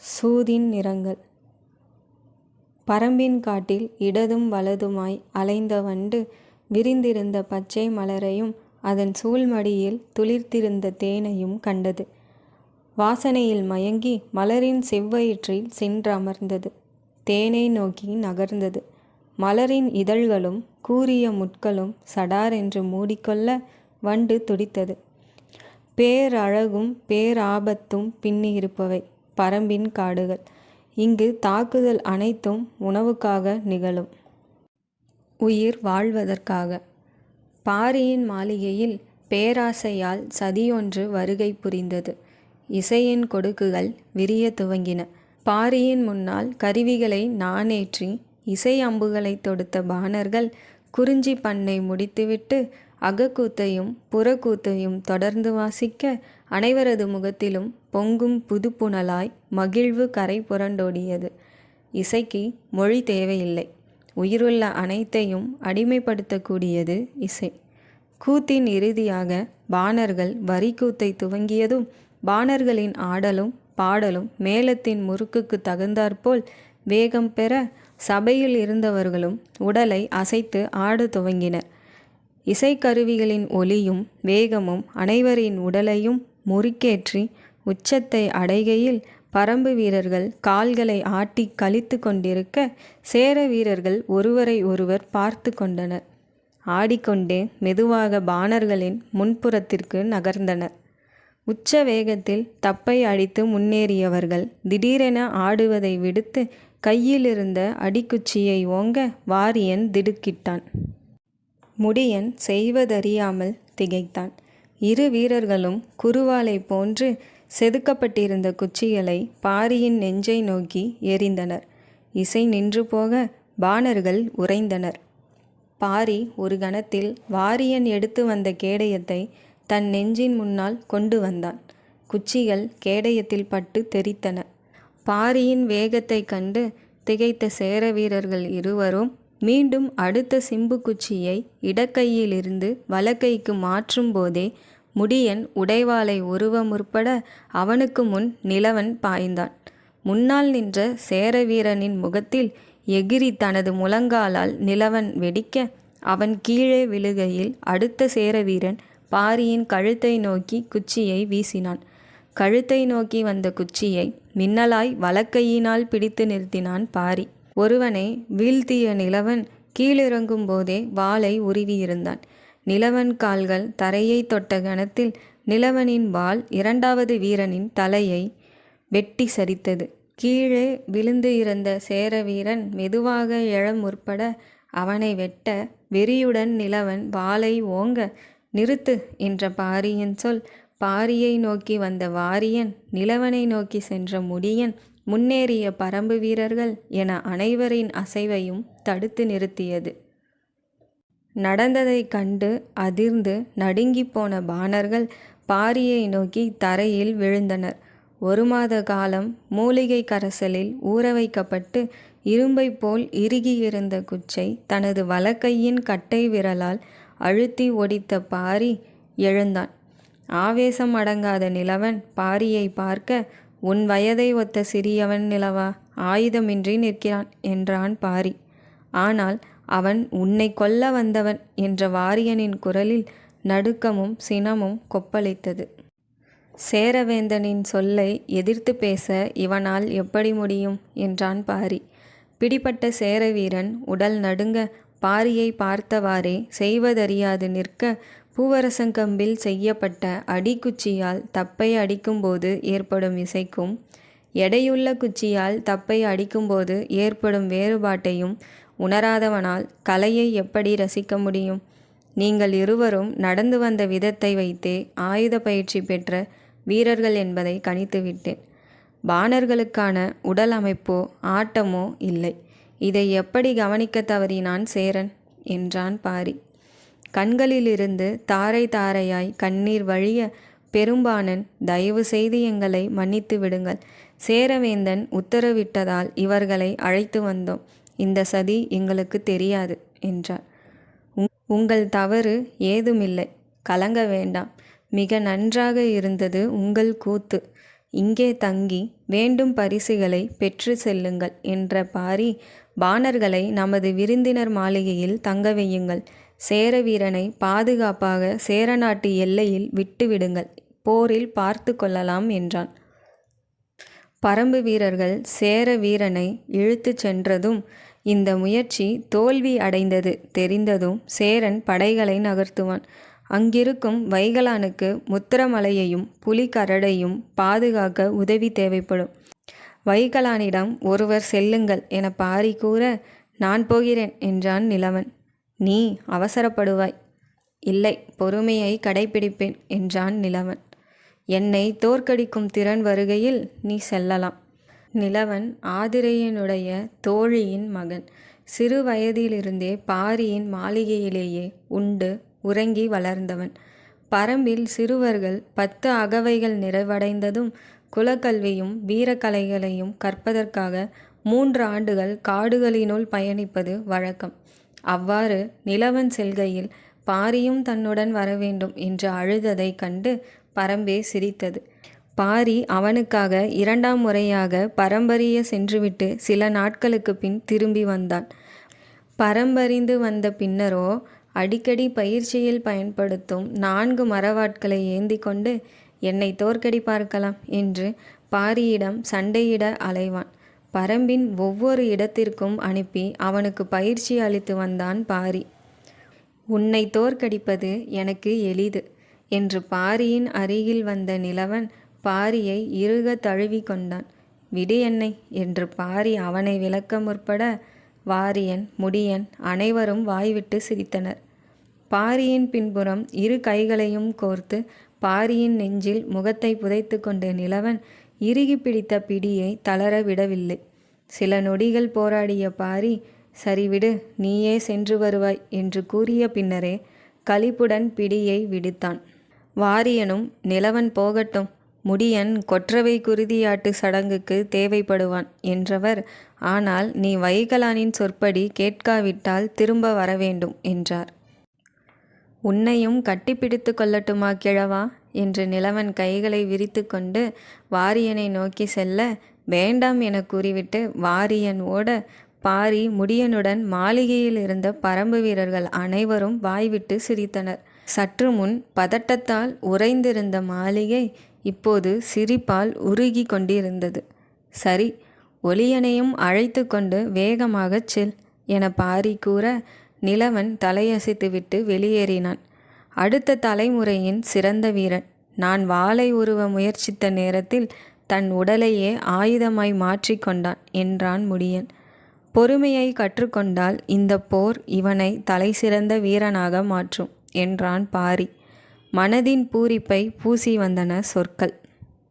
சூதின் நிறங்கள் பரம்பின் காட்டில் இடதும் வலதுமாய் அலைந்த வண்டு விரிந்திருந்த பச்சை மலரையும் அதன் சூழ்மடியில் துளிர்த்திருந்த தேனையும் கண்டது. வாசனையில் மயங்கி மலரின் செவ்வயிற்றில் சென்றமர்ந்தது. தேனை நோக்கி நகர்ந்தது. மலரின் இதழ்களும் கூரிய முட்களும் சடாரென்று மூடிக்கொள்ள வண்டு துடித்தது. பேரழகும் பேராபத்தும் பின்னியிருப்பவை பரம்பின் காடுகள். இங்கு தாக்குதல் அனைத்தும் உணவுக்காக நிகழும். உயிர் வாழ்வதற்காக. பாரியின் மாளிகையில் பேராசையால் சதியொன்று வருகை புரிந்தது. இசையின் கொடுக்குகள் விரிய துவங்கின. பாரியின் முன்னால் கருவிகளை நானேற்றி இசை அம்புகளை தொடுத்த பாணர்கள் குறிஞ்சி பண்ணை முடித்துவிட்டு அகக்கூத்தையும் புறக்கூத்தையும் தொடர்ந்து வாசிக்க அனைவரது முகத்திலும் பொங்கும் புதுப்புணலாய் மகிழ்வு கரை புரண்டோடியது. இசைக்கு மொழி தேவையில்லை. உயிருள்ள அனைத்தையும் அடிமைப்படுத்தக்கூடியது இசை. கூத்தின் இறுதியாக பாணர்கள் வரிக்கூத்தை துவங்கியதும் பாணர்களின் ஆடலும் பாடலும் மேளத்தின் முறுக்குக்குத் தகுந்தாற்போல் வேகம் பெற சபையில் இருந்தவர்களும் உடலை அசைத்து ஆட துவங்கினர். இசைக்கருவிகளின் ஒலியும் வேகமும் அனைவரின் உடலையும் முறுக்கேற்றி உச்சத்தை அடைகையில் பரம்பு வீரர்கள் கால்களை ஆட்டி கழித்து கொண்டிருக்க சேர வீரர்கள் ஒருவரை ஒருவர் பார்த்து கொண்டனர். ஆடிக்கொண்டே மெதுவாக பாணர்களின் முன்புறத்திற்கு நகர்ந்தனர். உச்ச வேகத்தில் தப்பை அடித்து முன்னேறியவர்கள் திடீரென ஆடுவதை விடுத்து கையிலிருந்த அடிக்குச்சியை ஓங்க வாரியன் திடுக்கிட்டான். முடியன் செய்வதறியாமல் திகைத்தான். இரு வீரர்களும் குருவாலைப் போன்று செதுக்கப்பட்டிருந்த குச்சிகளை பாரியின் நெஞ்சை நோக்கி எறிந்தனர். இசை நின்று போக பாணர்கள் உறைந்தனர். பாரி ஒரு கணத்தில் வாரியன் எடுத்து வந்த கேடயத்தை தன் நெஞ்சின் முன்னால் கொண்டு வந்தான். குச்சிகள் கேடயத்தில் பட்டு தெறித்தன. பாரியின் வேகத்தைக் கண்டு திகைத்த சேர வீரர்கள் இருவரும் மீண்டும் அடுத்த சிம்பு குச்சியை இடக்கையிலிருந்து வலக்கைக்கு மாற்றும் போதே முடியன் உடைவாளை உருவ முற்பட அவனுக்கு முன் நிலவன் பாய்ந்தான். முன்னால் நின்ற சேர வீரனின் முகத்தில் எகிரி தனது முழங்காலால் நிலவன் வெடிக்க அவன் கீழே விழுகையில் அடுத்த சேர வீரன் பாரியின் கழுத்தை நோக்கி குச்சியை வீசினான். கழுத்தை நோக்கி வந்த குச்சியை மின்னலாய் வலக்கையினால் பிடித்து நிறுத்தினான் பாரி. ஒருவனை வீழ்த்திய நிலவன் கீழிறங்கும் போதே வாளை உருவியிருந்தான். நிலவன் கால்கள் தரையைத் தொட்ட கணத்தில் நிலவனின் வாள் இரண்டாவது வீரனின் தலையை வெட்டி சரித்தது. கீழே விழுந்து இருந்த சேர வீரன் மெதுவாக எழ முற்பட அவனை வெட்ட வெறியுடன் நிலவன் வாளை ஓங்க நிறுத்து என்ற பாரியின் சொல் பாரியை நோக்கி வந்த வாரியன் நிலவனை நோக்கி சென்ற முடியன் முன்னேறிய பரம்பு வீரர்கள் என அனைவரின் அசைவையும் தடுத்து நிறுத்தியது. நடந்ததைக் கண்டு அதிர்ந்து நடுங்கிப் போன பாணர்கள் பாரியை நோக்கி தரையில் விழுந்தனர். ஒரு மாத காலம் மூலிகைக் கரைசலில் ஊறவைக்கப்பட்டு இரும்பைப் போல் இறுகியிருந்த குச்சை தனது வலக்கையின் கட்டை விரலால் அழுத்தி ஒடித்த பாரி எழுந்தான். ஆவேசம் அடங்காத நிலவன் பாரியை பார்க்க உன் வயதை ஒத்த சிறியவன் நிலவா ஆயுதமின்றி நிற்கிறான் என்றான் பாரி. ஆனால் அவன் உன்னைக் கொல்ல வந்தவன் என்ற வாரியனின் குரலில் நடுக்கமும் சினமும் கொப்பளித்தது. சேரவேந்தனின் சொல்லை எதிர்த்து பேச இவனால் எப்படி முடியும்? என்றான் பாரி. பிடிப்பட்ட சேர வீரன் உடல் நடுங்க பாரியை பார்த்தவாறே செய்வதறியாது நிற்க பூவரசங்கம்பில் செய்யப்பட்ட அடிக்குச்சியால் தப்பை அடிக்கும்போது ஏற்படும் இசைக்கும் எடையுள்ள குச்சியால் தப்பை அடிக்கும்போது ஏற்படும் வேறுபாட்டையும் உணராதவனால் கலையை எப்படி ரசிக்க முடியும்? நீங்கள் இருவரும் நடந்து வந்த விதத்தை வைத்தே ஆயுத பயிற்சி பெற்ற வீரர்கள் என்பதை கணித்துவிட்டேன். பாணர்களுக்கான உடல் அமைப்போ ஆட்டமோ இல்லை. இதை எப்படி கவனிக்க தவறினான் சேரன்? என்றான் பாரி. கண்களிலிருந்து தாரை தாரையாய் கண்ணீர் வழிய பெரும்பாணன் தயவு செய்து எங்களை மன்னித்து விடுங்கள். சேரவேந்தன் உத்தரவிட்டதால் இவர்களை அழைத்து வந்தோம். இந்த சதி எங்களுக்கு தெரியாது என்றார். உங்கள் தவறு ஏதுமில்லை. கலங்க வேண்டாம். மிக நன்றாக இருந்தது உங்கள் கூத்து. இங்கே தங்கி வேண்டும் பரிசுகளை பெற்று செல்லுங்கள் என்ற பாரி பாணர்களை நமது விருந்தினர் மாளிகையில் தங்க வையுங்கள் சேர வீரனை பாதுகாப்பாக சேர நாட்டு எல்லையில் விட்டுவிடுங்கள் போரில் பார்த்து கொள்ளலாம் என்றான். பரம்பு வீரர்கள் சேர வீரனை இழுத்துச் சென்றதும் இந்த முயற்சி தோல்வி அடைந்தது. தெரிந்ததும் சேரன் படைகளை நகர்த்துவான். அங்கிருக்கும் வைகலானுக்கு முத்திரமலையையும் புலிகரடையும் பாதுகாக்க உதவி தேவைப்படும். வைகலானிடம் ஒருவர் செல்லுங்கள் என பாரி கூற நான் போகிறேன் என்றான் நிலவன். நீ அவசரப்படுவாய். இல்லை பொறுமையை கடைபிடிப்பேன் என்றான் நிலவன். என்னை தோற்கடிக்கும் திறன் வருகையில் நீ செல்லலாம். நிலவன் ஆதிரையனுடைய தோழியின் மகன். சிறு வயதிலிருந்தே பாரியின் மாளிகையிலேயே உண்டு உறங்கி வளர்ந்தவன். பரம்பில் சிறுவர்கள் பத்து அகவைகள் நிறைவடைந்ததும் குலக்கல்வியும் வீரக்கலைகளையும் கற்பதற்காக மூன்று ஆண்டுகள் காடுகளினுள் பயணிப்பது வழக்கம். அவ்வாறு நிலவன் செல்கையில் பாரியும் தன்னுடன் வரவேண்டும் என்று அழுததைக் கண்டு பரம்பே சிரித்தது. பாரி அவனுக்காக இரண்டாம் முறையாக பரம்பரிய சென்றுவிட்டு சில நாட்களுக்கு பின் திரும்பி வந்தான். பரம்பறிந்து வந்த பின்னரோ அடிக்கடி பயிற்சியில் பயன்படுத்தும் நான்கு மரவாட்களை ஏந்தி கொண்டு என்னை தோற்கடி பார்க்கலாம் என்று பாரியிடம் சண்டையிட அலைவான். பரம்பின் ஒவ்வொரு இடத்திற்கும் அனுப்பி அவனுக்கு பயிற்சி அளித்து வந்தான் பாரி. உன்னை தோற்கடிப்பது எனக்கு எளிது என்று பாரியின் அருகில் வந்த நிலவன் பாரியை இறுக தழுவி கொண்டான். விடு என்னை என்று பாரி அவனை விளக்க முற்பட வாரியன் முடியன் அனைவரும் வாய்விட்டு சிரித்தனர். பாரியின் பின்புறம் இரு கைகளையும் கோர்த்து பாரியின் நெஞ்சில் முகத்தை புதைத்து கொண்ட நிலவன் இறுகி பிடித்த பிடியை தளர விடவில்லை. சில நொடிகள் போராடிய பாரி சரிவிடு நீயே சென்று வருவாய் என்று கூறிய பின்னரே கழிப்புடன் பிடியை விடுத்தான். வாரியனும் நிலவன் போகட்டும் முடியன் கொற்றவை குருதியாட்டு சடங்குக்கு தேவைப்படுவான் என்றவர் ஆனால் நீ வைகலானின் சொற்படி கேட்காவிட்டால் திரும்ப வரவேண்டும் என்றார். உன்னையும் கட்டிப்பிடித்து கொள்ளட்டுமா கிழவா? என்று நிலவன் கைகளை விரித்து கொண்டு வாரியனை நோக்கி செல்ல வேண்டாம் என கூறிவிட்டு வாரியன் ஓட பாரி முடியனுடன் மாளிகையில் இருந்த பரம்பு வீரர்கள் அனைவரும் வாய்விட்டு சிரித்தனர். சற்று முன் பதட்டத்தால் உறைந்திருந்த மாளிகை இப்போது சிரிப்பால் உருகி கொண்டிருந்தது. சரி ஒளியனையும் அழைத்து கொண்டு வேகமாகச் செல் என பாரி கூற நிலவன் தலையசைத்துவிட்டு வெளியேறினான். அடுத்த தலைமுறையின் சிறந்த வீரன். நான் வாளை உருவ முயற்சித்த நேரத்தில் தன் உடலையே ஆயுதமாய் மாற்றிக்கொண்டான் என்றான் முடியன். பொறுமையை கற்றுக்கொண்டால் இந்த போர் இவனை தலைசிறந்த வீரனாக மாற்றும் என்றான் பாரி. மனதின் பூரிப்பை பூசி வந்தன சொற்கள்.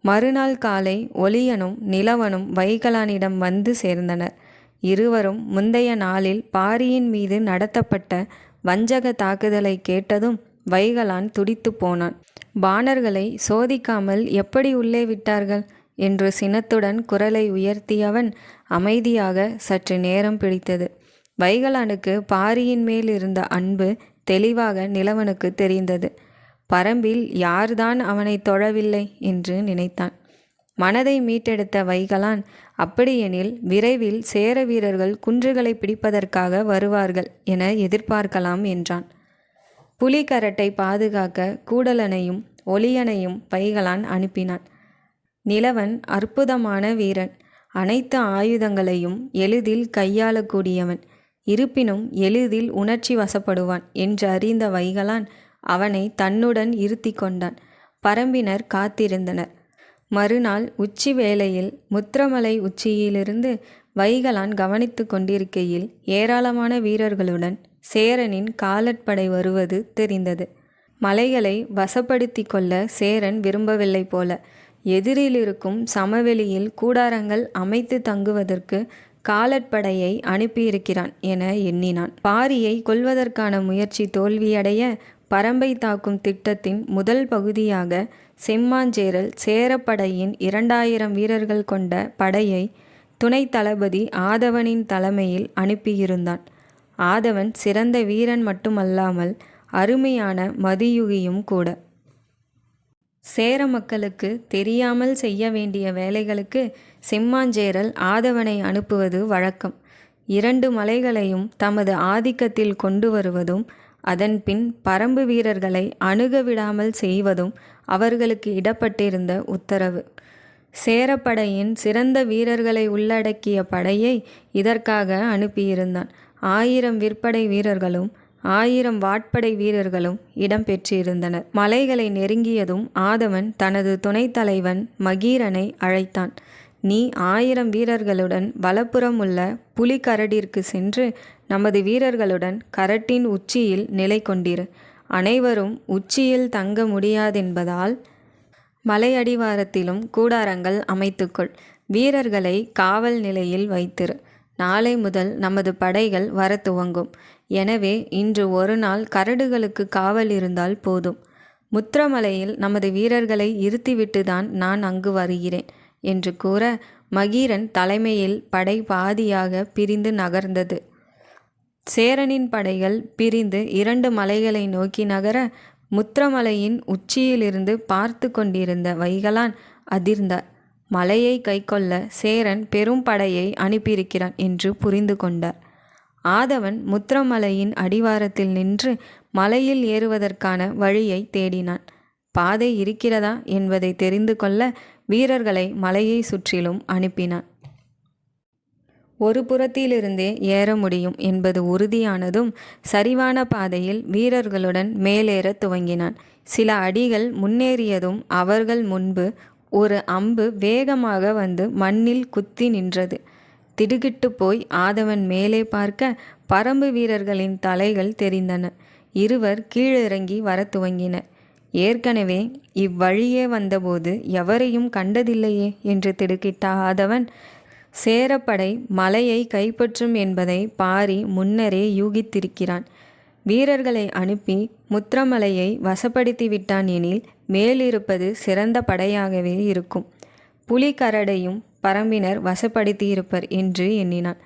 மறுநாள் காலை ஒளியனும் நிலவனும் வைகலானிடம் வந்து சேர்ந்தனர். இருவரும் முந்தைய நாளில் பாரியின் மீது நடத்தப்பட்ட வஞ்சக தாக்குதலை கேட்டதும் வைகலான் துடித்து போனான். பாணர்களை சோதிக்காமல் எப்படி உள்ளே விட்டார்கள்? என்று சினத்துடன் குரலை உயர்த்தியவன் அமைதியாக சற்று நேரம் பிடித்தது. வைகலானுக்கு பாரியின் மேல் இருந்த அன்பு தெளிவாக நிலவனுக்கு தெரிந்தது. பரம்பில் யார்தான் அவனை தொழவில்லை? என்று நினைத்தான். மனதை மீட்டெடுத்த வைகலான் அப்படியெனில் விரைவில் சேர வீரர்கள் குன்றுகளை பிடிப்பதற்காக வருவார்கள் என எதிர்பார்க்கலாம் என்றான். புலிகரட்டை பாதுகாக்க கூடலனையும் ஒளியனையும் பைகளான் அனுப்பினான். நிலவன் அற்புதமான வீரன். அனைத்து ஆயுதங்களையும் எளிதில் கையாளக்கூடியவன். இருப்பினும் எளிதில் உணர்ச்சி வசப்படுவான் என்று அறிந்த வைகலான் அவனை தன்னுடன் இருத்தி கொண்டான். பரம்பினர் காத்திருந்தனர். மறுநாள் உச்சி வேளையில் முத்திரமலை உச்சியிலிருந்து வைகலான் கவனித்து கொண்டிருக்கையில் ஏராளமான வீரர்களுடன் சேரனின் காலட்படை வருவது தெரிந்தது. மலைகளை வசப்படுத்தி கொள்ள சேரன் விரும்பவில்லை போல. எதிரில் இருக்கும் சமவெளியில் கூடாரங்கள் அமைத்து தங்குவதற்கு காலட்படையை அனுப்பியிருக்கிறான் என எண்ணினான். பாரியை கொல்வதற்கான முயற்சி தோல்வியடைய பரம்பை தாக்கும் திட்டத்தின் முதல் பகுதியாக செம்மாஞ்சேரல் சேரப்படையின் இரண்டாயிரம் வீரர்கள் கொண்ட படையை துணை தளபதி ஆதவனின் தலைமையில் அனுப்பியிருந்தான். ஆதவன் சிறந்த வீரன் மட்டுமல்லாமல் அருமையான மதியுகியும் கூட. சேர மக்களுக்கு தெரியாமல் செய்ய வேண்டிய வேலைகளுக்கு செம்மாஞ்சேரல் ஆதவனை அனுப்புவது வழக்கம். இரண்டு மலைகளையும் தமது ஆதிக்கத்தில் கொண்டு வருவதும் அதன்பின் பரம்பு வீரர்களை அணுக விடாமல் செய்வதும் அவர்களுக்கு இடப்பட்டிருந்த உத்தரவு. சேரப்படையின் சிறந்த வீரர்களை உள்ளடக்கிய படையை இதற்காக அனுப்பியிருந்தான். ஆயிரம் விற்படை வீரர்களும் ஆயிரம் வாட்படை வீரர்களும் இடம்பெற்றிருந்தனர் மலைகளை நெருங்கியதும் ஆதவன் தனது துணைத் தலைவன் மகீரனை அழைத்தான். நீ ஆயிரம் வீரர்களுடன் வலப்புறம் உள்ள புலிகரடிற்கு சென்று நமது வீரர்களுடன் கரட்டின் உச்சியில் நிலை கொண்டிரு. அனைவரும் உச்சியில் தங்க முடியாதென்பதால் மலை அடிவாரத்திலும் கூடாரங்கள் அமைத்துக்கொள். வீரர்களை காவல் நிலையில் வைத்திரு. நாளை முதல் நமது படைகள் வர துவங்கும். எனவே இன்று ஒரு நாள் கரடுகளுக்கு காவல் இருந்தால் போதும். முத்திரமலையில் நமது வீரர்களை இருத்திவிட்டுதான் நான் அங்கு வருகிறேன் என்று கூற மகீரன் தலைமையில் படை பாதியாக பிரிந்து நகர்ந்தது. சேரனின் படைகள் பிரிந்து இரண்டு மலைகளை நோக்கி நகர முத்திரமலையின் உச்சியிலிருந்து பார்த்து கொண்டிருந்த வைகலான் அதிர்ந்தார் மலையை கைக்கொள்ள சேரன் பெரும் படையை அனுப்பியிருக்கிறான் என்று புரிந்து கொண்டார். ஆதவன் முத்திரமலையின் அடிவாரத்தில் நின்று மலையில் ஏறுவதற்கான வழியை தேடினான். பாதை இருக்கிறதா? என்பதை தெரிந்து கொள்ள வீரர்களை மலையை சுற்றிலும் அனுப்பினான். ஒரு புறத்திலிருந்தே ஏற முடியும் என்பது உறுதியானதும் சரிவான பாதையில் வீரர்களுடன் மேலேற துவங்கினான். சில அடிகள் முன்னேறியதும் அவர்கள் முன்பு ஒரு அம்பு வேகமாக வந்து மண்ணில் குத்தி நின்றது. திடுகிட்டு போய் ஆதவன் மேலே பார்க்க பரம்பு வீரர்களின் தலைகள் தெரிந்தன. இருவர் கீழிறங்கி வர துவங்கினர். ஏற்கனவே இவ்வழியே வந்தபோது எவரையும் கண்டதில்லையே என்று திடுக்கிட்ட ஆதவன் சேரப்படை மலையை கைப்பற்றும் என்பதை பாரி முன்னரே யூகித்திருக்கிறான். வீரர்களை அனுப்பி முத்திரமலையை வசப்படுத்திவிட்டான் எனில் மேலிருப்பது சிறந்த படையாகவே இருக்கும். புலிகரடையும் பரம்பினர் வசப்படுத்தியிருப்பர் என்று எண்ணினான்.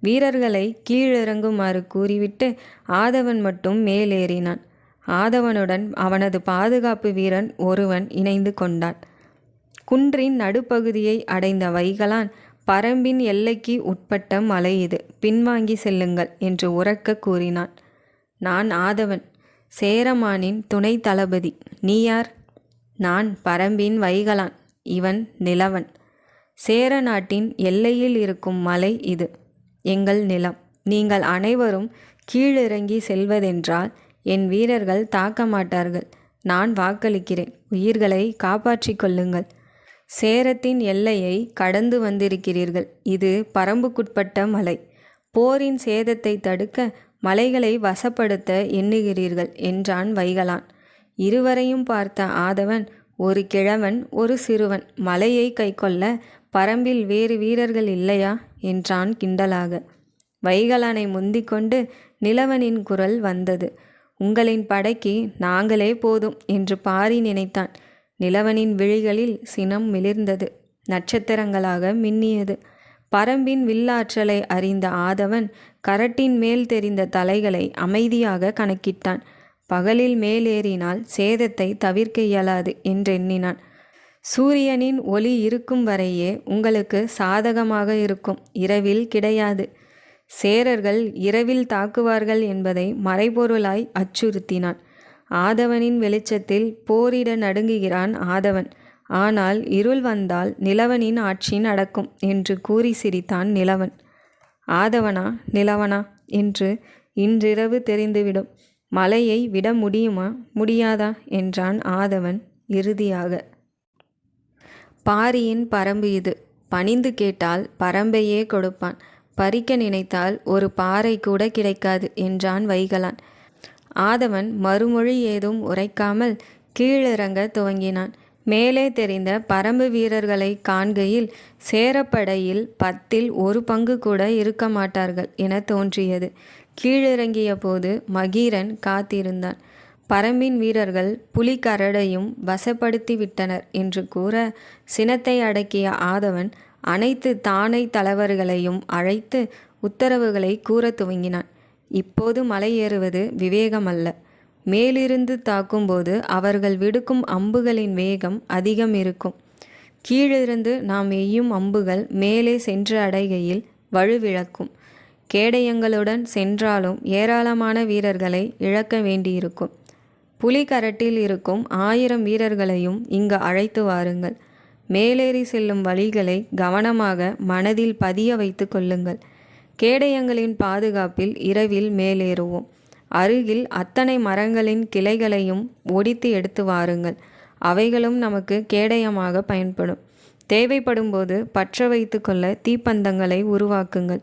வீரர்களை கீழிறங்குமாறு கூறிவிட்டு ஆதவன் மட்டும் மேலேறினான். ஆதவனுடன் அவனது பாதுகாப்பு வீரன் ஒருவன் இணைந்து கொண்டான். குன்றின் நடுப்பகுதியை அடைந்த வைகலான் பரம்பின் எல்லைக்கு உட்பட்ட மலை இது. பின்வாங்கி செல்லுங்கள் என்று உறக்க கூறினான். நான் ஆதவன். சேரமானின் துணை தளபதி. நீ யார்? நான் பரம்பின் வைகலான் இவன் நிலவன். சேர நாட்டின் எல்லையில் இருக்கும் மலை இது. எங்கள் நிலம். நீங்கள் அனைவரும் கீழிறங்கி செல்வதென்றால் என் வீரர்கள் தாக்க மாட்டார்கள் நான் வாக்களிக்கிறேன். உயிர்களை காப்பாற்றிக் கொள்ளுங்கள். சேரத்தின் எல்லையை கடந்து வந்திருக்கிறீர்கள். இது பரம்புக்குட்பட்ட மலை. போரின் சேதத்தை தடுக்க மலைகளை வசப்படுத்த எண்ணுகிறீர்கள் என்றான் வைகலான். இருவரையும் பார்த்த ஆதவன் ஒரு கிழவன் ஒரு சிறுவன் மலையை கைக்கொள்ள பரம்பில் வேறு வீரர்கள் இல்லையா? என்றான் கிண்டலாக. வைகலானை முந்திக்கொண்டு நிலவனின் குரல் வந்தது. உங்களின் படைக்கு நாங்களே போதும் என்று பாரி நினைத்தான். நிலவனின் விழிகளில் சினம் மிளிர்ந்தது. நட்சத்திரங்களாக மின்னியது. பரம்பின் வில்லாற்றலை அறிந்த ஆதவன் கரட்டின் மேல் தெரிந்த தலைகளை அமைதியாக கணக்கிட்டான். பகலில் மேலேறினால் சேதத்தை தவிர்க்க இயலாது என்றெண்ணினான். சூரியனின் ஒளி இருக்கும் வரையே உங்களுக்கு சாதகமாக இருக்கும். இரவில் கிடையாது. சேரர்கள் இரவில் தாக்குவார்கள் என்பதை மறைபொருளாய் அச்சுறுத்தினான். ஆதவனின் வெளிச்சத்தில் போரிட நடுங்குகிறான் ஆதவன். ஆனால் இருள் வந்தால் நிலவனின் ஆட்சி நடக்கும் என்று கூறி சிரித்தான் நிலவன். ஆதவனா நிலவனா என்று இன்றிரவு தெரிந்துவிடும். மலையை விட முடியுமா? முடியாதா? என்றான் ஆதவன் இறுதியாக. பாரியின் பரம்பு இது. பணிந்து கேட்டால் பரம்பையே கொடுப்பான். பறிக்க நினைத்தால் ஒரு பாறை கூட கிடைக்காது என்றான் வைகலான். ஆதவன் மறுமொழி ஏதும் உரைக்காமல் கீழிறங்க துவங்கினான். மேலே தெரிந்த பரம்பு வீரர்களை காண்கையில் சேரப்படையில் பத்தில் ஒரு பங்கு கூட இருக்க மாட்டார்கள் என தோன்றியது. கீழிறங்கிய போது மகீரன் காத்திருந்தான். பரம்பின் வீரர்கள் புலிகரடையும் வசப்படுத்தி விட்டனர் என்று கூற சினத்தை அடக்கிய ஆதவன் அனைத்து தானை தலைவர்களையும் அழைத்து உத்தரவுகளை கூற துவங்கினான். இப்போது மலை ஏறுவது விவேகமல்ல. மேலிருந்து தாக்கும்போது அவர்கள் விடுக்கும் அம்புகளின் வேகம் அதிகம் இருக்கும். கீழிருந்து நாம் எய்யும் அம்புகள் மேலே சென்று அடைகையில் வலுவிழக்கும். கேடயங்களுடன் சென்றாலும் ஏராளமான வீரர்களை இழக்க வேண்டியிருக்கும். புலிகரட்டில் இருக்கும் ஆயிரம் வீரர்களையும் இங்கு அழைத்து வாருங்கள். மேலேறி செல்லும் வழிகளை கவனமாக மனதில் பதிய வைத்து கொள்ளுங்கள். கேடயங்களின் பாதுகாப்பில் இரவில் மேலேறுவோம். அருகில் அத்தனை மரங்களின் கிளைகளையும் ஒடித்து எடுத்து வாருங்கள். அவைகளும் நமக்கு கேடயமாக பயன்படும். தேவைப்படும்போது பற்ற வைத்து கொள்ள தீப்பந்தங்களை உருவாக்குங்கள்.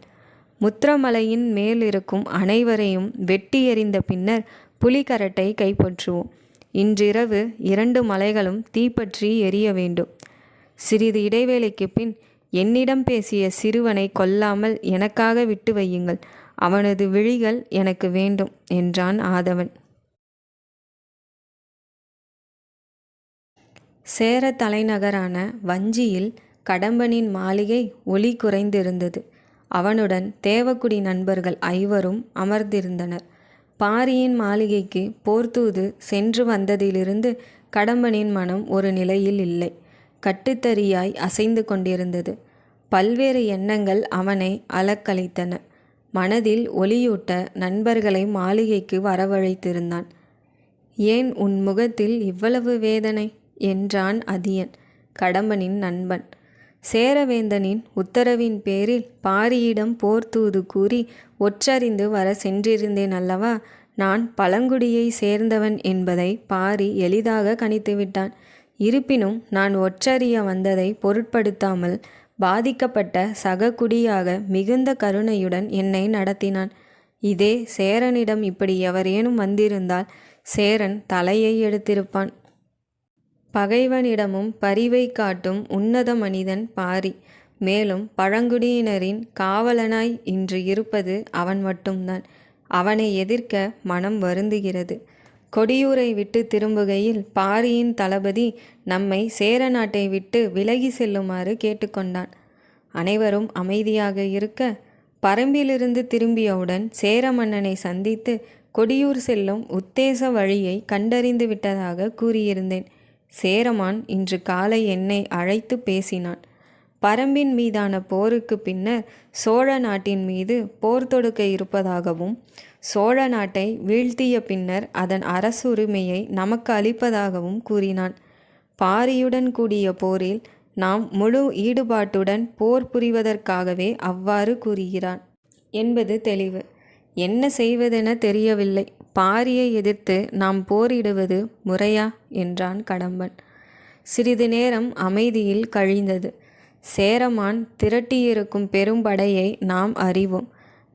முத்திரமலையின் மேல் இருக்கும் அனைவரையும் வெட்டி எறிந்த பின்னர் புலிகரட்டை கைப்பற்றுவோம். இன்றிரவு இரண்டு மலைகளும் தீப்பற்றி எரிய வேண்டும். சிறிது இடைவேளைக்கு பின் என்னிடம் பேசிய சிறுவனை கொல்லாமல் எனக்காக விட்டு வையுங்கள். அவனது விழிகள் எனக்கு வேண்டும் என்றான் ஆதவன். சேர தலைநகரான வஞ்சியில் கடம்பனின் மாளிகை ஒளி குறைந்திருந்தது. அவனுடன் தேவக்குடி நண்பர்கள் ஐவரும் அமர்ந்திருந்தனர். பாரியின் மாளிகைக்கு போர்த்தூது சென்று வந்ததிலிருந்து கடம்பனின் மனம் ஒரு நிலையில் இல்லை. கட்டுத்தறியாய் அசைந்து கொண்டிருந்தது. பல்வேறு எண்ணங்கள் அவனை அலக்கழித்தன. மனதில் ஒளியூட்ட நண்பர்களை மாளிகைக்கு வரவழைத்திருந்தான். ஏன் உன் முகத்தில் இவ்வளவு வேதனை என்றான் அதியன் கடம்பனின் நண்பன். சேரவேந்தனின் உத்தரவின் பேரில் பாரியிடம் போர்த்தூது கூறி ஒற்றறிந்து வர சென்றிருந்தேன் அல்லவா? நான் பழங்குடியை சேர்ந்தவன் என்பதை பாரி எளிதாக கணித்துவிட்டான். இருப்பினும் நான் ஒற்றறிய வந்ததை பொருட்படுத்தாமல் பாதிக்கப்பட்ட சககுடியாக மிகுந்த கருணையுடன் என்னை நடத்தினான். இதே சேரனிடம் இப்படி எவரேனும் வந்திருந்தால் சேரன் தலையை எடுத்திருப்பான். பகைவனிடமும் பரிவை காட்டும் உன்னத மனிதன் பாரி. மேலும் பழங்குடியினரின் காவலனாய் இன்று இருப்பது அவன் மட்டும்தான். அவனை எதிர்க்க மனம் வருந்துகிறது. கொடியூரை விட்டு திரும்புகையில் பாரியின் தளபதி நம்மை சேர நாட்டை விட்டு விலகி செல்லுமாறு கேட்டுக்கொண்டான். அனைவரும் அமைதியாக இருக்க பரம்பிலிருந்து திரும்பியவுடன் சேர மன்னனை சந்தித்து கொடியூர் செல்லும் உத்தேச வழியை கண்டறிந்து விட்டதாக கூறியிருந்தேன். சேரமான் இன்று காலை என்னை அழைத்து பேசினான். பரம்பின் மீதான போருக்கு பின்னர் சோழ நாட்டின் மீது போர் தொடுக்க இருப்பதாகவும் சோழ நாட்டை வீழ்த்திய பின்னர் அதன் அரசுரிமையை நமக்கு அளிப்பதாகவும் கூறினான். பாரியுடன் கூடிய போரில் நாம் முழு ஈடுபாட்டுடன் போர் புரிவதற்காகவே அவ்வாறு கூறுகிறான். என்பது தெளிவு. என்ன செய்வதென தெரியவில்லை. பாரியை எதிர்த்து நாம் போரிடுவது முறையா? என்றான் கடம்பன். சிறிது நேரம் அமைதியில் கழிந்தது. சேரமான் திரட்டியிருக்கும் பெரும்படையை நாம் அறிவோம்.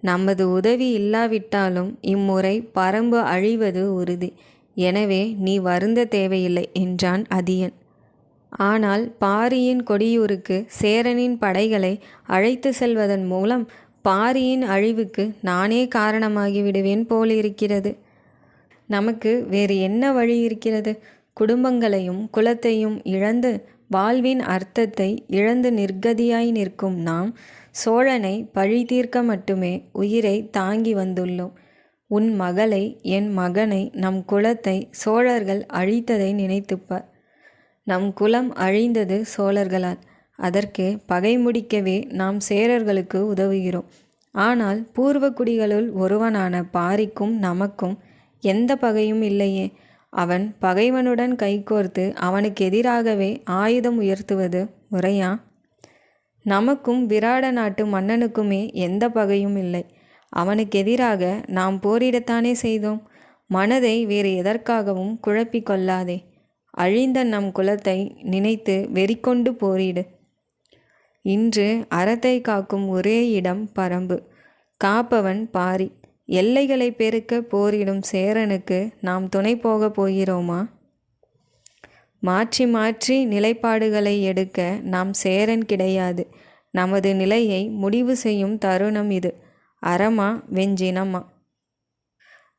நமது உதவி இல்லாவிட்டாலும் இம்முறை பரம்பு அழிவது உறுதி. எனவே நீ வருந்த தேவையில்லை என்றான் அதியன். ஆனால் பாரியின் கொடியூருக்கு சேரனின் படைகளை அழைத்து செல்வதன் மூலம் பாரியின் அழிவுக்கு நானே காரணமாகி விடுவேன் போலிருக்கிறது. நமக்கு வேறு என்ன வழி இருக்கிறது? குடும்பங்களையும் குலத்தையும் இழந்து வாழ்வின் அர்த்தத்தை இழந்து நிர்கதியாய் நிற்கும் நாம் சோழனை பழி தீர்க்க மட்டுமே உயிரை தாங்கி வந்துள்ளோம். உன் மகளை என் மகனை நம் குலத்தை சோழர்கள் அழித்ததை நினைத்துப்பார். நம் குலம் அழிந்தது சோழர்களால். அதற்கு பகை முடிக்கவே நாம் சேரர்களுக்கு உதவுகிறோம். ஆனால் பூர்வக்குடிகளுள் ஒருவனான பாரிக்கும் நமக்கும் எந்த பகையும் இல்லையே. அவன் பகைவனுடன் கைகோர்த்து அவனுக்கு எதிராகவே ஆயுதம் உயர்த்துவது முறையா? நமக்கும் விராட நாட்டு மன்னனுக்குமே எந்த பகையும் இல்லை. அவனுக்கு எதிராக நாம் போரிடத்தானே செய்தோம். மனதை வேறு எதற்காகவும் குழப்பிக் கொள்ளாதே. அழிந்த நம் குலத்தை நினைத்து வெறிக்கொண்டு போரிடு. இன்று அறத்தை காக்கும் ஒரே இடம் பரம்பு. காப்பவன் பாரி. எல்லைகளை பெருக்க போரிடும் சேரனுக்கு நாம் துணை போக போகிறோமா? மாற்றி மாற்றி நிலைப்பாடுகளை எடுக்க நாம் சேரன் கிடையாது. நமது நிலையை முடிவு செய்யும் தருணம் இது. அறமா வெஞ்சினமா?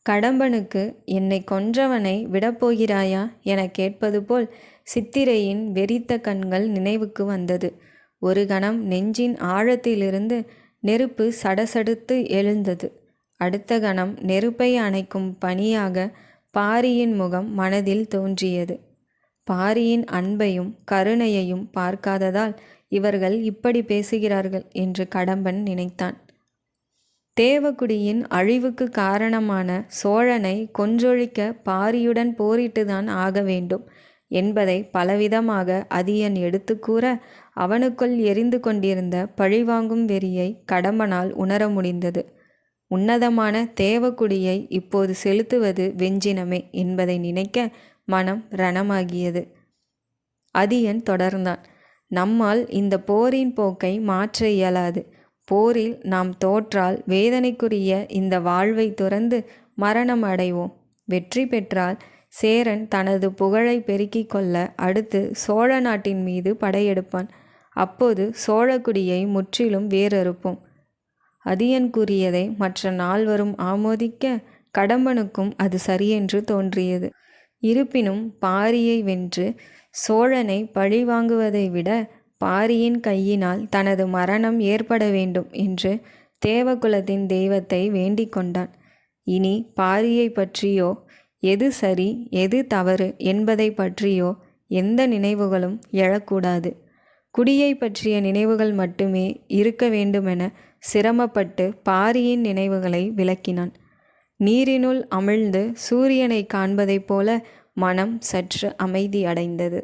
கடம்பனுக்கு என்னை கொன்றவனை விடப்போகிறாயா என கேட்பது போல் சித்திரையின் வெறித்த கண்கள் நினைவுக்கு வந்தது. ஒரு கணம் நெஞ்சின் ஆழத்திலிருந்து நெருப்பு சடசடுத்து எழுந்தது. அடுத்த கணம் நெருப்பை அணைக்கும் பணியாக பாரியின் முகம் மனதில் தோன்றியது. பாரியின் அன்பையும் கருணையையும் பார்க்காததால் இவர்கள் இப்படி பேசுகிறார்கள் என்று கடம்பன் நினைத்தான். தேவகுடியின் அழிவுக்கு காரணமான சோழனை கொன்றொழிக்க பாரியுடன் போரிட்டுதான் ஆக வேண்டும் என்பதை பலவிதமாக அதியன் எடுத்து கூற அவனுக்குள் எரிந்து கொண்டிருந்த பழிவாங்கும் வெறியை கடம்பனால் உணர முடிந்தது. உன்னதமான தேவக்குடியை இப்போது செலுத்துவது வெஞ்சினமே என்பதை நினைக்க மனம் ரணமாகியது. அதியன் தொடர்ந்தான். நம்மால் இந்த போரின் போக்கை மாற்ற இயலாது. போரில் நாம் தோற்றால் வேதனைக்குரிய இந்த வாழ்வை துறந்து மரணம் அடைவோம். வெற்றி பெற்றால் சேரன் தனது புகழை பெருக்கிக் கொள்ள அடுத்து சோழ நாட்டின் மீது படையெடுப்பான். அப்போது சோழக்குடியை முற்றிலும் வேறறுப்போம் அதியன் கூறியதை மற்ற நால்வரும் ஆமோதிக்க கடம்பனுக்கும் அது சரியென்று தோன்றியது. இருப்பினும் பாரியை வென்று சோழனை பழிவாங்குவதை விட பாரியின் கையினால் தனது மரணம் ஏற்பட வேண்டும் என்று தேவகுலத்தின் தெய்வத்தை வேண்டிக் கொண்டான். இனி பாரியை பற்றியோ எது சரி எது தவறு என்பதை பற்றியோ எந்த நினைவுகளும் எழக்கூடாது. குடியை பற்றிய நினைவுகள் மட்டுமே இருக்க வேண்டுமென சிரமப்பட்டு பாரியின் நினைவுகளை விளக்கினான். நீரினுள் அமிழ்ந்து சூரியனை காண்பதைப் போல மனம் சற்று அமைதி அடைந்தது.